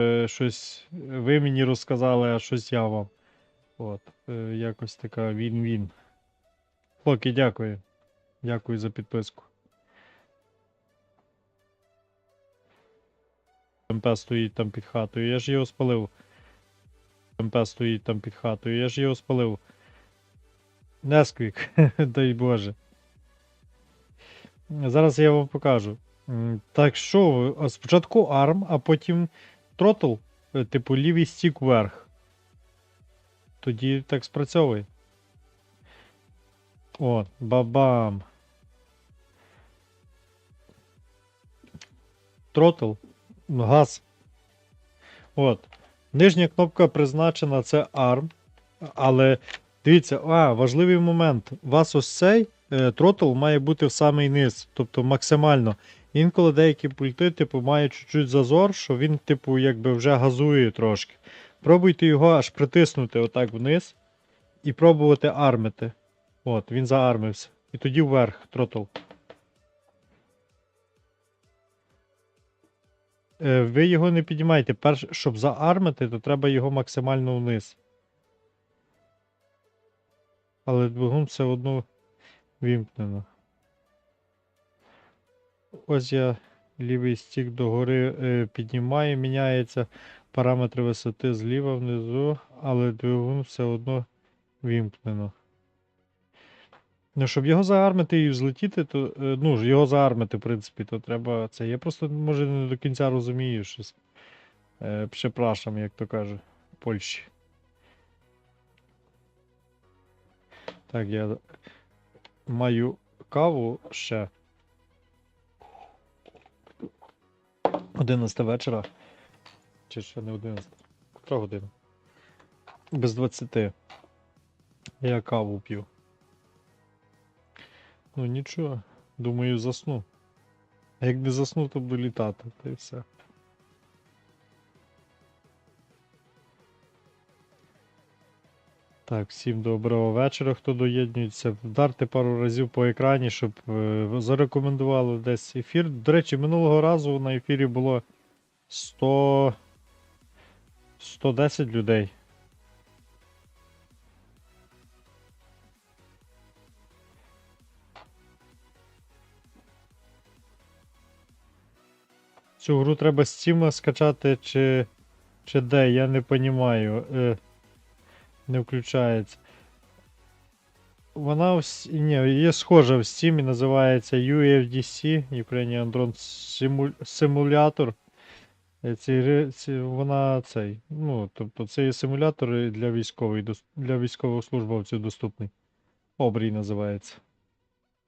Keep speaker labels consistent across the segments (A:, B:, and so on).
A: е, щось ви мені розказали, а щось я вам. От, е, якось така він-він. Локі, дякую. Дякую за підписку. МП стоїть там під хатою, я ж його спалив. МП стоїть там під хатою, я ж його спалив. Несквік, дай Боже. Зараз я вам покажу. Так що, спочатку арм, а потім тротл, е, типу лівий стік вверх. Тоді так спрацьовує. О, бабам. Тротл, газ. От. Нижня кнопка призначена це ARM. Але дивіться, а, важливий момент. У вас ось цей е, тротл має бути в самий низ, тобто максимально. Інколи деякі пульти, типу, мають чуть-чуть зазор, що він, типу, якби вже газує трошки. Пробуйте його аж притиснути отак вниз і пробувати армити. От, він заармився. І тоді вверх тротл. Е, Ви його не піднімаєте. Перш, щоб заармити, то треба його максимально вниз. Але двигун все одно вімкнено. Ось я лівий стік догори е, піднімаю, міняється параметри висоти зліва внизу, але двигун все одно вімкнено. Ну, щоб його заармити і взлетіти, то е, ну його заармити, в принципі, то треба це. Я просто може не до кінця розумію щось. Е, Прzepraszam, як то каже, в Польщі. Так, я маю каву ще. 11 вечора. Чи ще не 11? Котра година? Без 20. Я каву п'ю. Ну нічого, думаю, засну. А як не засну, то буду літати, та й все. Так, всім доброго вечора, хто доєднується. Вдарте пару разів по екрані, щоб е, зарекомендували десь ефір. До речі, минулого разу на ефірі було 100... 110 людей. Цю гру треба з Steam скачати чи, чи де, я не розумію. Не включається. Вона в, ні, є схожа в Steam, називається UFDC, Ukrainian Drone Simulator. Е, Ці, ці, вона цей. Ну, тобто це є симулятор для військових, для військовослужбовців доступний. Обрій називається.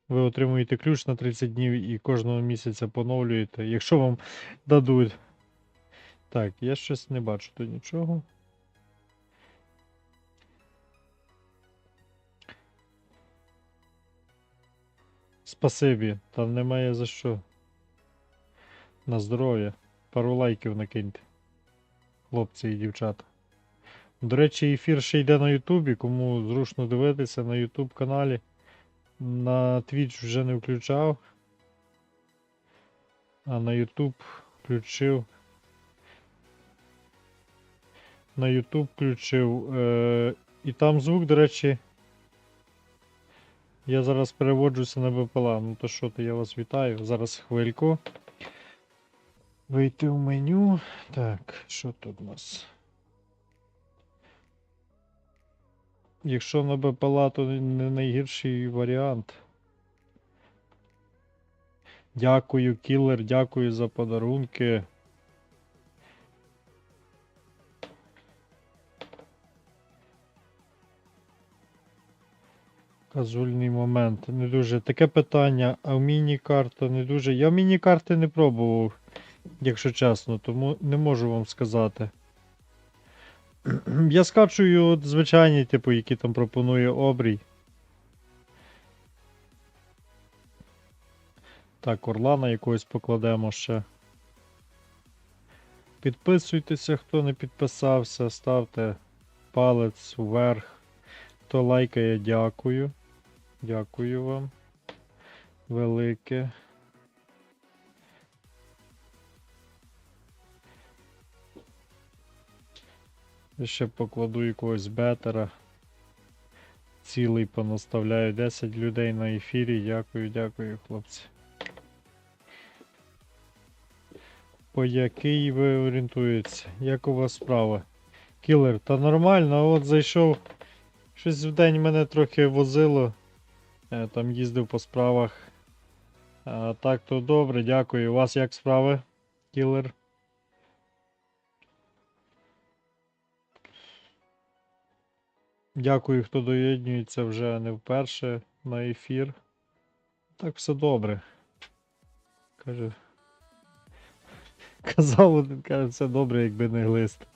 A: Ви отримуєте ключ на 30 днів і кожного місяця поновлюєте, якщо вам дадуть. Так, я щось не бачу тут нічого. Спасибі, там немає за що. На здоров'я. Пару лайків накиньте. Хлопці і дівчата. До речі, ефір ще йде на Ютубі, кому зручно дивитися на Ютуб каналі. На Twitch вже не включав. А на YouTube включив. На YouTube включив. Е- і там звук, до речі. Я зараз переводжуся на БПЛА. Ну то що то я вас вітаю. Зараз хвильку. Вийти в меню. Так, що тут у нас? Якщо на БПЛА, то не найгірший варіант. Дякую, кілер, дякую за подарунки. Казульний момент. Не дуже. Таке питання, а в міні-карта не дуже. Я міні-карти не пробував, якщо чесно, тому не можу вам сказати. Я скачую от звичайні, типу, які там пропонує обрій. Так, Орлана якогось покладемо ще. Підписуйтеся, хто не підписався, ставте палець вверх. Хто лайкає, дякую. Дякую вам. Велике. Ще покладу якогось бетера. Цілий понаставляю 10 людей на ефірі. Дякую, дякую, хлопці. По який ви орієнтуєтеся? Як у вас справа? Кілер, та нормально, от зайшов. Щось в день мене трохи возило. Е, Там їздив по справах. А, так, то добре, дякую. У вас як справи, кілер? Дякую, хто доєднюється вже не вперше на ефір. Так, все добре. Каже. Казав один, каже, все добре, якби не глист.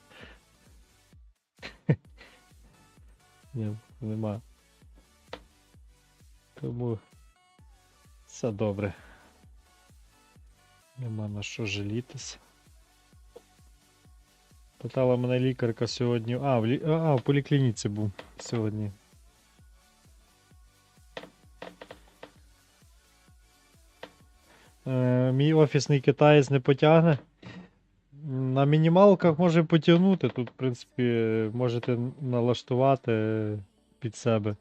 A: Ні, нема. Тому все добре. Нема на що жалітися. Питала мене лікарка сьогодні. А, в, лі... а, в поліклініці був сьогодні. Е, мій офісний китаєць не потягне. На мінімалках може потягнути. Тут, в принципі, можете налаштувати під себе.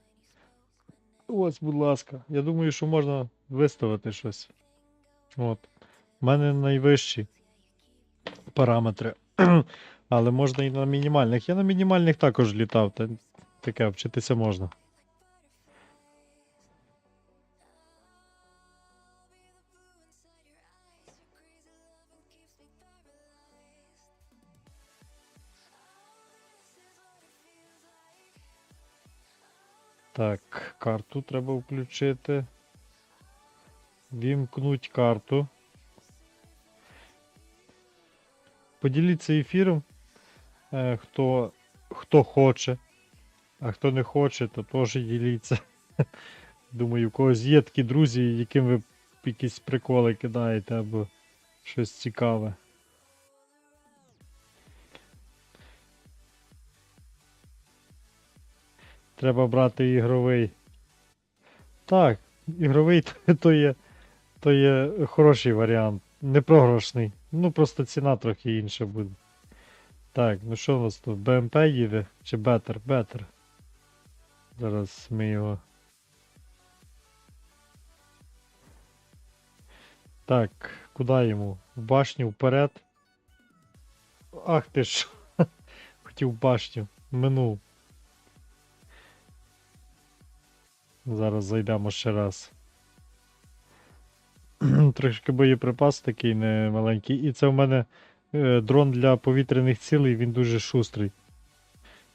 A: Ось, будь ласка. Я думаю, що можна виставити щось. От. У мене найвищі параметри. Але можна і на мінімальних. Я на мінімальних також літав, та таке вчитися можна. Так, карту треба включити. Вімкнуть карту. Поділіться ефіром. Е, хто, хто хоче. А хто не хоче, то теж діліться. Думаю, у когось є такі друзі, яким ви якісь приколи кидаєте або щось цікаве. Треба брати ігровий. Так, ігровий то- є, то є хороший варіант. Не програшний. Ну просто ціна трохи інша буде. Так, ну що у нас тут? БМП їде? Чи Бетер? Бетер. Зараз ми його. Так, куди йому? В башню вперед. Ах ти ж. Хотів башню. Минув. Зараз зайдемо ще раз. Трошки боєприпас такий не маленький. І це в мене е, дрон для повітряних цілей, він дуже шустрий.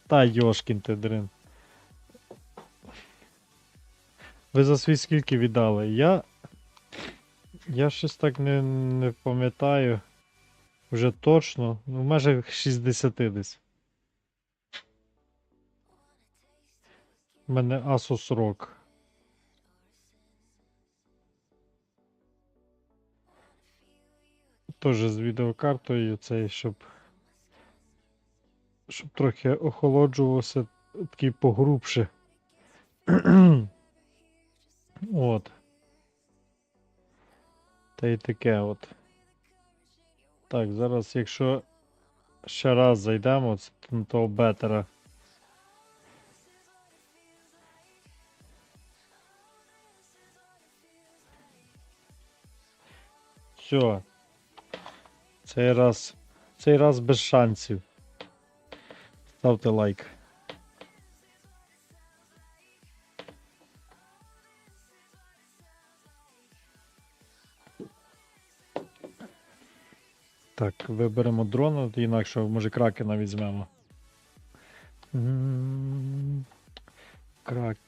A: Та йошкін ти дрин. Ви за свій скільки віддали? Я. Я щось так не, не пам'ятаю. Вже точно. Ну, межах 60 десь. У мене Asus ROG. Теж з відеокартою цей, щоб. Щоб трохи охолоджувався, такий погрубше. От. Та й таке от. Так, зараз, якщо ще раз зайдемо це на того бетера. Все. Цей раз. Цей раз без шансів. Ставте лайк. Так, виберемо дрона, інакше, може, кракена візьмемо. Крак,